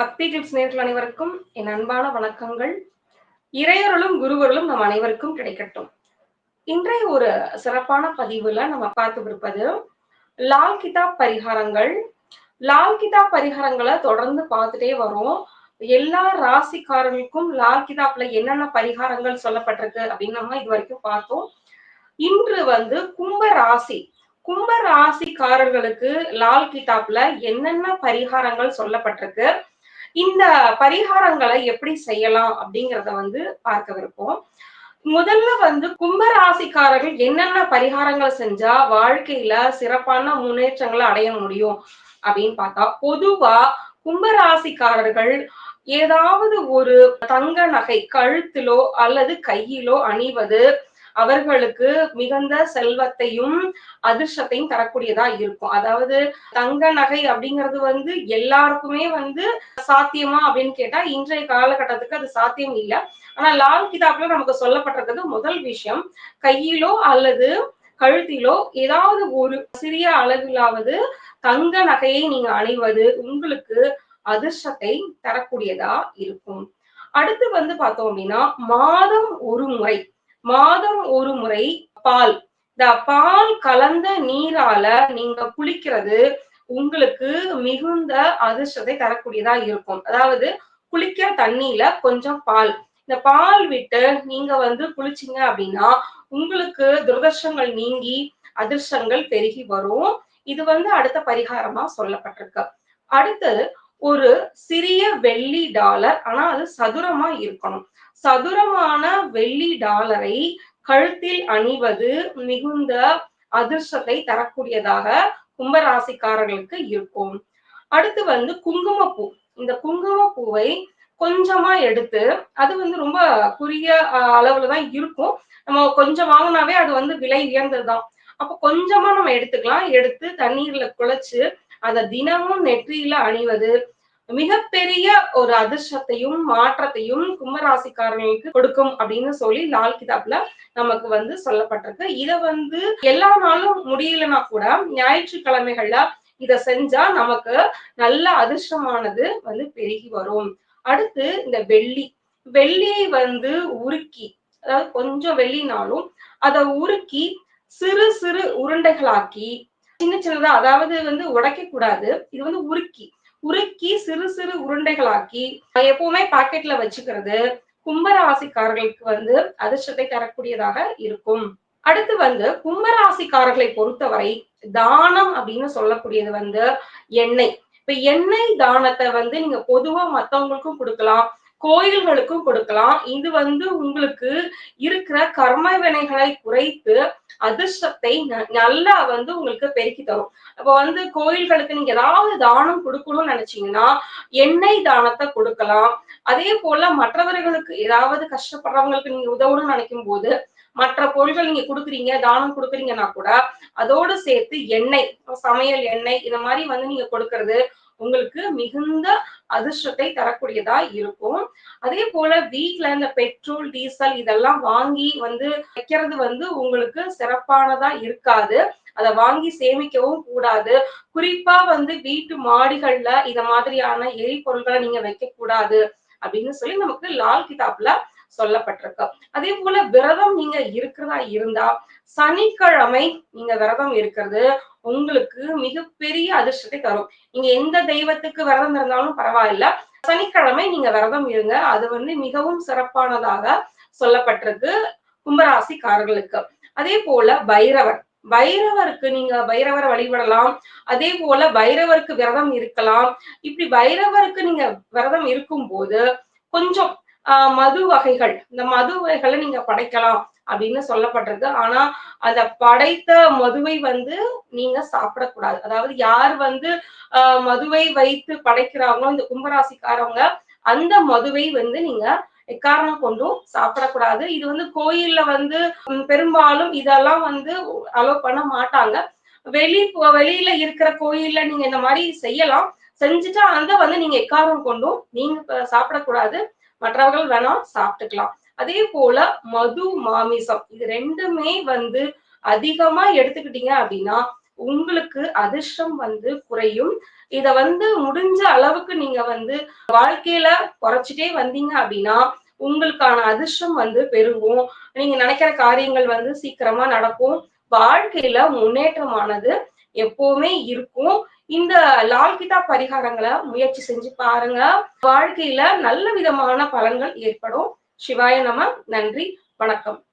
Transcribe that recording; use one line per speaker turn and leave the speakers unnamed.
பக்தி கிளிப்ஸ் நேர்கள் அனைவருக்கும் என் அன்பான வணக்கங்கள். இறையருளும் குருவருளும் நம் அனைவருக்கும் கிடைக்கட்டும். இன்றைய ஒரு சிறப்பான பதிவுல நம்ம பார்த்துவிருப்பது லால் கிதாப் பரிகாரங்கள். லால் கிதாப் பரிகாரங்களை தொடர்ந்து பார்த்துட்டே வரோம். எல்லா ராசிக்காரர்களுக்கும் லால் கிதாப்ல என்னென்ன பரிகாரங்கள் சொல்லப்பட்டிருக்கு அப்படின்னு நம்ம இது வரைக்கும் பார்த்தோம். இன்று வந்து கும்ப ராசி. கும்ப ராசிக்காரர்களுக்கு லால் கிதாப்ல என்னென்ன பரிகாரங்கள் சொல்லப்பட்டிருக்கு? இந்த பரிகாரங்களை எப்படி செய்யலாம் அப்படிங்கிறத வந்து பார்க்கவிருப்போம். முதல்ல வந்து கும்ப ராசிக்காரர்கள் என்னென்ன பரிகாரங்கள் செஞ்சா வாழ்க்கையில சிறப்பான முன்னேற்றங்களை அடைய முடியும் அப்படின்னு பார்த்தா பொதுவா கும்ப ராசிக்காரர்கள் ஏதாவது ஒரு தங்க நகை கழுத்திலோ அல்லது கையிலோ அணிவது அவர்களுக்கு மிகுந்த செல்வத்தையும் அதிர்ஷ்டத்தையும் தரக்கூடியதா இருக்கும். அதாவது தங்க நகை அப்படிங்கிறது வந்து எல்லாருக்குமே வந்து சாத்தியமா அப்படின்னு கேட்டா இன்றைய காலகட்டத்துக்கு அது சாத்தியம் இல்லை. ஆனா லால் கிதாப்ல நமக்கு சொல்லப்பட்டிருக்கிறது முதல் விஷயம் கையிலோ அல்லது கழுத்திலோ ஏதாவது ஒரு சிறிய அளவிலாவது தங்க நகையை நீங்க அணிவது உங்களுக்கு அதிர்ஷ்டத்தை தரக்கூடியதா இருக்கும். அடுத்து வந்து பார்த்தோம் அப்படின்னா மாதம் ஒரு முறை. மாதம் ஒரு முறை பால். இந்த பால் கலந்த நீரால நீங்க குளிக்கிறது உங்களுக்கு மிகுந்த அதிர்ஷ்டத்தை தரக்கூடியதா இருக்கும். அதாவது குளிக்கிற தண்ணியில கொஞ்சம் பால். இந்த பால் விட்டு நீங்க வந்து குளிச்சிங்க அப்படின்னா உங்களுக்கு துரதர்ஷங்கள் நீங்கி அதிர்ஷ்டங்கள் பெருகி வரும். இது வந்து அடுத்த பரிகாரமா சொல்லப்பட்டிருக்கு. அடுத்து ஒரு சிறிய வெள்ளி டாலர் ஆனா அது சதுரமா இருக்கணும். சதுரமான வெள்ளி டாலரை கழுத்தில் அணிவது மிகுந்த அதிர்ஷ்டத்தை தரக்கூடியதாக கும்பராசிக்காரர்களுக்கு இருக்கும். அடுத்து வந்து குங்குமப்பூ. இந்த குங்குமப்பூவை கொஞ்சமா எடுத்து அது வந்து ரொம்ப குறுகிய அளவுலதான் இருக்கும். நம்ம கொஞ்சம் வாங்கினாவே அது வந்து விலை உயர்ந்ததுதான். அப்போ கொஞ்சமா நம்ம எடுத்துக்கலாம். எடுத்து தண்ணீர்ல குழைச்சு அதை தினமும் நெற்றியில அணிவது மிகப்பெரிய ஒரு அதிர்ஷ்டத்தையும் மாற்றத்தையும் கும்பராசிக்காரர்களுக்கு கொடுக்கும் அப்படின்னு சொல்லி லால் கிதாப்ல நமக்கு வந்து சொல்லப்பட்டிருக்கு. இத வந்து எல்லா நாளும் முடியலன்னா கூட ஞாயிற்றுக்கிழமைகள்ல இத செஞ்சா நமக்கு நல்ல அதிர்ஷ்டமானது வந்து பெருகி வரும். அடுத்து இந்த வெள்ளி. வெள்ளியை வந்து உருக்கி. அதாவது கொஞ்சம் வெள்ளினாலும் அதை உருக்கி சிறு சிறு உருண்டைகளாக்கி சின்ன சின்னதா அதாவது வந்து உடைக்க கூடாது. இது வந்து உருக்கி. உருக்கி சிறு சிறு உருண்டைகளாக்கி எப்பவுமே பாக்கெட்ல வச்சுக்கிறது கும்பராசிக்காரர்களுக்கு வந்து அதிர்ஷ்டத்தை தரக்கூடியதாக இருக்கும். அடுத்து வந்து கும்பராசிக்காரர்களை பொறுத்தவரை தானம் அப்படின்னு சொல்லக்கூடியது வந்து எண்ணெய். இப்ப எண்ணெய் தானத்தை வந்து நீங்க பொதுவா மத்தவங்களுக்கும் கொடுக்கலாம். கோயில்களுக்கும் கொடுக்கலாம். இது வந்து உங்களுக்கு இருக்கிற கர்ம வினைகளை குறைத்து அதிர்ஷ்டத்தை நல்லா வந்து உங்களுக்கு பெருக்கி தரும். அப்ப வந்து கோயில்களுக்கு நீங்க ஏதாவது தானம் கொடுக்கணும்னு நினைச்சீங்கன்னா எண்ணெய் தானத்தை கொடுக்கலாம். அதே போல மற்றவர்களுக்கு ஏதாவது கஷ்டப்படுறவங்களுக்கு நீங்க உதவணும்னு நினைக்கும் போது மற்ற பொருள்கள் நீங்க கொடுக்குறீங்க தானம் கொடுக்குறீங்கன்னா கூட அதோடு சேர்த்து எண்ணெய் சமையல் எண்ணெய் இந்த மாதிரி வந்து நீங்க கொடுக்கறது உங்களுக்கு மிகுந்த அதிர்ஷ்டத்தை தரக்கூடியதா இருக்கும். அதே போல வீட்டுல இந்த பெட்ரோல் டீசல் இதெல்லாம் வாங்கி வந்து வைக்கிறது வந்து உங்களுக்கு சிறப்பானதா இருக்காது. அதை வாங்கி சேமிக்கவும் கூடாது. குறிப்பா வந்து வீட்டு மாடிகள்ல இத மாதிரியான எரிபொருள்களை நீங்க வைக்க கூடாது அப்படின்னு சொல்லி நமக்கு லால் கிதாப்ல சொல்லப்பட்டிருக்கு. அதே போல விரதம் நீங்க இருக்கிறதா இருந்தா சனிக்கிழமை நீங்க விரதம் இருக்கிறது உங்களுக்கு மிகப்பெரிய அதிர்ஷ்டத்தை தரும். நீங்க எந்த தெய்வத்துக்கு விரதம் இருந்தாலும் பரவாயில்ல. சனிக்கிழமை நீங்க விரதம் இருங்க. அது வந்து மிகவும் சிறப்பானதாக சொல்லப்பட்டிருக்கு கும்பராசிக்காரர்களுக்கு. அதே போல பைரவர். பைரவருக்கு நீங்க பைரவரை வழிபடலாம். அதே போல பைரவருக்கு விரதம் இருக்கலாம். இப்படி பைரவருக்கு நீங்க விரதம் இருக்கும் போது கொஞ்சம் ஆஹ் மது வகைகள். இந்த மது வகைகளை நீங்க படைக்கலாம் அப்படின்னு சொல்லப்பட்டிருக்கு. ஆனா அந்த படைத்த மதுவை வந்து நீங்க சாப்பிடக்கூடாது. அதாவது யார் வந்து ஆஹ் மதுவை வைத்து படைக்கிறாங்களோ இந்த கும்பராசிக்காரவங்க அந்த மதுவை வந்து நீங்க எக்காரணம் கொண்டும் சாப்பிடக்கூடாது. இது வந்து கோயில்ல வந்து பெரும்பாலும் இதெல்லாம் வந்து அலோவ் பண்ண மாட்டாங்க. வெளி வெளியில இருக்கிற கோயில்ல நீங்க இந்த மாதிரி செய்யலாம். செஞ்சுட்டா அந்த வந்து நீங்க எக்காரணம் கொண்டும் நீங்க சாப்பிடக்கூடாது. மற்றவர்கள் வேணா சாப்பிட்டுக்கலாம். அதே போல மது மாமிசம் இது ரெண்டுமே வந்து அதிகமா எடுத்துக்கிட்டீங்க அப்படின்னா உங்களுக்கு அதிர்ஷ்டம் வந்து குறையும். இத வந்து முடிஞ்ச அளவுக்கு நீங்க வந்து வாழ்க்கையில குறைச்சிட்டே வந்தீங்க அப்படின்னா உங்களுக்கான அதிர்ஷ்டம் வந்து பெருகும். நீங்க நினைக்கிற காரியங்கள் வந்து சீக்கிரமா நடக்கும். வாழ்க்கையில முன்னேற்றமானது எப்பவுமே இருக்கும். இந்த லால்கிதா பரிகாரங்களை முயற்சி செஞ்சு பாருங்க. வாழ்க்கையில நல்ல விதமான பலன்கள் ஏற்படும். சிவாய நம நன்றி வணக்கம்.